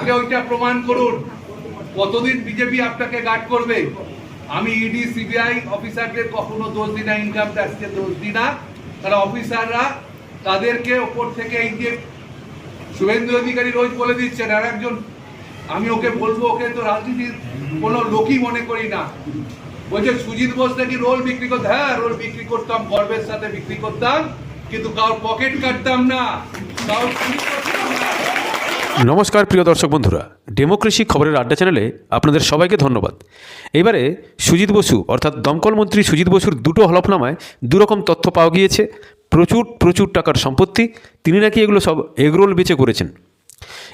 আগে ওইটা প্রমাণ করুন। কতদিন বিজেপি আপনাকে গার্ড করবে? আমি ইডি সিবিআই অফিসারদের কখনো দোষ দিই না ইনকাম ট্যাক্সকে দোষ দিই না। তারা অফিসাররা তাদেরকে ওপর থেকে এই যে শুভেন্দু অধিকারী রোজ বলে দিচ্ছেন, আর একজন, আমি ওকে বলব, ওকে তো রাজনীতির কোনো লোকই মনে করি না। বলছে, সুজিত বোস নাকি রোল বিক্রি করতে হ্যাঁ রোল বিক্রি করতাম, গর্বের সাথে বিক্রি করতাম, কিন্তু কারোর পকেট কাটতাম না। কারোর নমস্কার, প্রিয় দর্শক বন্ধুরা। ডেমোক্রেসি খবরের আড্ডা চ্যানেলে আপনাদের সবাইকে ধন্যবাদ। এবারে সুজিত বসু, অর্থাৎ দমকল মন্ত্রী সুজিত বসুর দুটো হলফনামায় দুরকম তথ্য পাওয়া গিয়েছে। প্রচুর প্রচুর টাকার সম্পত্তি। তিনি নাকি এগুলো সব এগরোল বেচে করেছেন।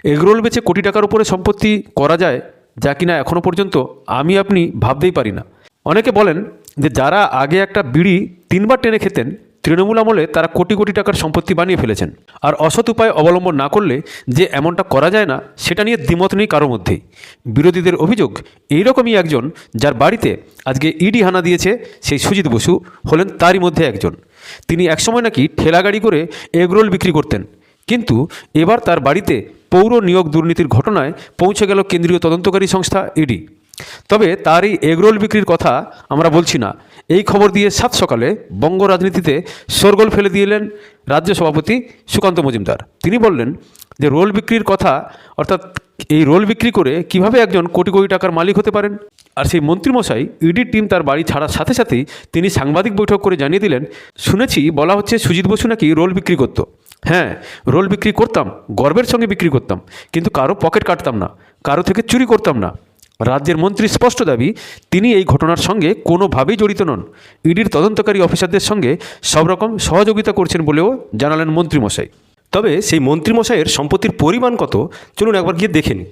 এগরোল বেচে কোটি টাকার উপরে সম্পত্তি করা যায়, যা কিনা এখনও পর্যন্ত আমি, আপনি ভাবতেই পারি না। অনেকে বলেন যে যারা আগে একটা বিড়ি তিনবার টেনে খেতেন তৃণমূল আমলে তারা কোটি কোটি টাকার সম্পত্তি বানিয়ে ফেলেছেন। আর অসৎ উপায় অবলম্বন না করলে যে এমনটা করা যায় না, সেটা নিয়ে দ্বিমত নেই কারও মধ্যেই বিরোধীদের অভিযোগ এইরকমই একজন যার বাড়িতে আজকে ইডি হানা দিয়েছে, সেই সুজিত বসু হলেন তারই মধ্যে একজন। তিনি একসময় নাকি ঠেলাগাড়ি করে এগরোল বিক্রি করতেন। কিন্তু এবার তার বাড়িতে পৌর নিয়োগ দুর্নীতির ঘটনায় পৌঁছে গেল কেন্দ্রীয় তদন্তকারী সংস্থা ইডি। তবে তার এই এগরোল বিক্রির কথা আমরা বলছি না। এই খবর দিয়ে সাত সকালে বঙ্গ রাজনীতিতে শোরগোল ফেলে দিলেন রাজ্য সভাপতি সুকান্ত মজুমদার। তিনি বললেন যে রোল বিক্রির কথা, অর্থাৎ এই রোল বিক্রি করে কীভাবে একজন কোটি কোটি টাকার মালিক হতে পারেন? আর সেই মন্ত্রীমশাই ইডির টিম তার বাড়ি ছাড়ার সাথে সাথেই তিনি সাংবাদিক বৈঠক করে জানিয়ে দিলেন, শুনেছি বলা হচ্ছে সুজিত বসু নাকি রোল বিক্রি করতো। হ্যাঁ রোল বিক্রি করতাম, গর্বের সঙ্গে বিক্রি করতাম, কিন্তু কারও পকেট কাটতাম না, কারও থেকে চুরি করতাম না। রাজ্যের মন্ত্রী স্পষ্ট দাবি, তিনি এই ঘটনার সঙ্গে কোনোভাবেই জড়িত নন। ইডির তদন্তকারী অফিসারদের সঙ্গে সব রকম সহযোগিতা করছেন বলেও জানালেন মন্ত্রীমশাই। তবে সেই মন্ত্রীমশাইয়ের সম্পত্তির পরিমাণ কত, চলুন একবার গিয়ে দেখে নিই।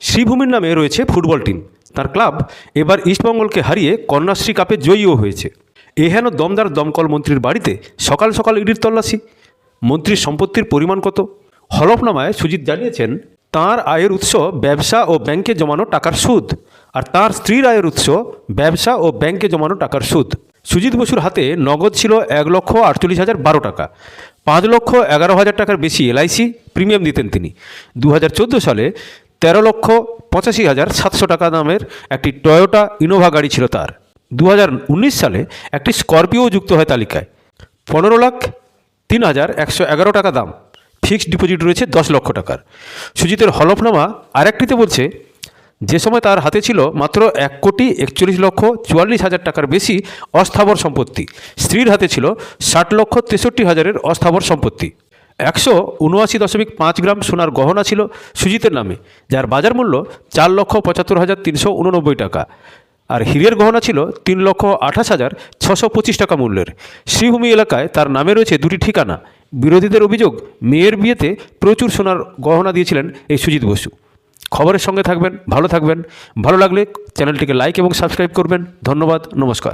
শ্রীভূমির নামে রয়েছে ফুটবল টিম। তার ক্লাব এবার ইস্টবঙ্গলকে হারিয়ে কন্যাশ্রী কাপে জয়ীও হয়েছে। এহেন দমদার দমকল মন্ত্রীর বাড়িতে সকাল সকাল ইডির তল্লাশি। মন্ত্রীর সম্পত্তির পরিমাণ কত? হলফনামায় সুজিত জানিয়েছেন তার আয়ের উৎস ব্যবসা ও ব্যাংকে জমানো টাকার সুদ। আর তার স্ত্রীর আয়ের উৎস ব্যবসা ও ব্যাংকে জমানো টাকার সুদ। সুজিত বসুর হাতে নগদ ছিল এক লক্ষ আটচল্লিশ হাজার বারো টাকা। পাঁচ লক্ষ এগারো হাজার টাকার বেশি এলআইসি প্রিমিয়াম দিতেন তিনি। দু হাজার চোদ্দ সালে তেরো লক্ষ পঁচাশি হাজার সাতশো টাকা দামের একটি টয়োটা ইনোভা গাড়ি ছিল তার। দু হাজার উনিশ সালে একটি স্করপিও যুক্ত হয় তালিকায়। পনেরো লাখ তিন হাজার একশো এগারো টাকা দাম। ফিক্সড ডিপোজিট রয়েছে দশ লক্ষ টাকার। সুজিতের হলফনামা আরেকটিতে বলছে, যে সময় তার হাতে ছিল মাত্র এক কোটি একচল্লিশ লক্ষ চুয়াল্লিশ হাজার টাকার বেশি অস্থাবর সম্পত্তি। স্ত্রীর হাতে ছিল ষাট লক্ষ তেষট্টি হাজারের অস্থাবর সম্পত্তি। একশো উনআশি দশমিক পাঁচ গ্রাম সোনার গহনা ছিল সুজিতের নামে, যার বাজার মূল্য চার লক্ষ পঁচাত্তর হাজার তিনশো উননব্বই টাকা। আর হীরের গহনা ছিল তিন লক্ষ আঠাশ হাজার ছশো পঁচিশ টাকা মূল্যের। শ্রীভূমি এলাকায় তার নামে রয়েছে দুটি ঠিকানা বিরোধীদের অভিযোগ, মেয়ের বিয়েতে প্রচুর সোনার গহনা দিয়েছিলেন এই সুজিত বসু। খবরের সঙ্গে থাকবেন, ভালো থাকবেন। ভালো লাগলে চ্যানেলটিকে লাইক এবং সাবস্ক্রাইব করবেন। ধন্যবাদ, নমস্কার।